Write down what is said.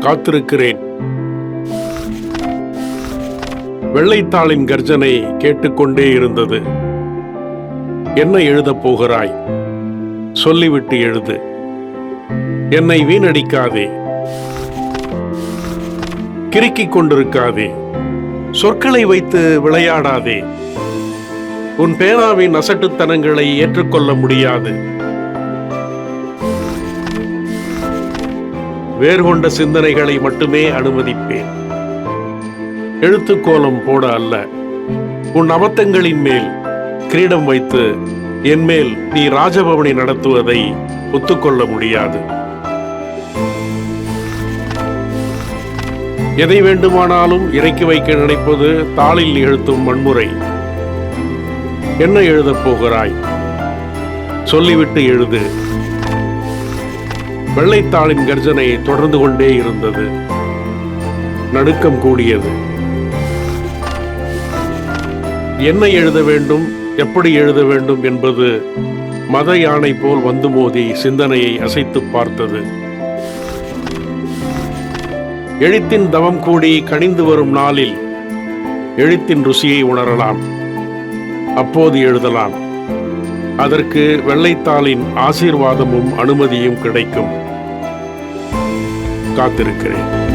காத்திருக்கிறேன். வெள்ளைத்தாளின் கர்ஜனை கேட்டுக்கொண்டே இருந்தது. என்ன எழுதப் போகிறாய்? சொல்லிவிட்டு எழுது. என்னை வீணடிக்காதே. கிறுக்கிக் கொண்டிருக்காதே. சொற்களை வைத்து விளையாடாதே. உன் பேனாவின் அசட்டுத்தனங்களை ஏற்றுக்கொள்ள முடியாது. வேர்கொண்ட சிந்தனைகளை மட்டுமே அனுமதிப்பேன். எழுத்துக்கோலம் போட அல்ல. உன் அபத்தங்களின் மேல் கிரீடம் வைத்து என்மேல் நீ ராஜபவனை நடத்துவதை ஒத்துக்கொள்ள முடியாது. எதை வேண்டுமானாலும் இறக்கி வைக்க நினைப்பது தாளில் நிகழ்த்தும் வன்முறை. என்ன எழுதப் போகிறாய்? சொல்லிவிட்டு எழுது. வெள்ளைத்தாளின் கர்ஜனை தொடர்ந்து கொண்டே இருந்தது. நடுக்கம் கூடியது. என்ன எழுத வேண்டும் எப்படி எழுத வேண்டும் என்பது மத யானை போல் வந்து மோதி சிந்தனையை அசைத்து பார்த்தது. எழுத்தின் தவம் கூடி கனிந்து வரும் நாளில் எழுத்தின் ருசியை உணரலாம். அப்போது எழுதலாம். அதற்கு வெள்ளைத்தாளின் ஆசீர்வாதமும் அனுமதியும் கிடைக்கும். காத்திருக்கிறேன்.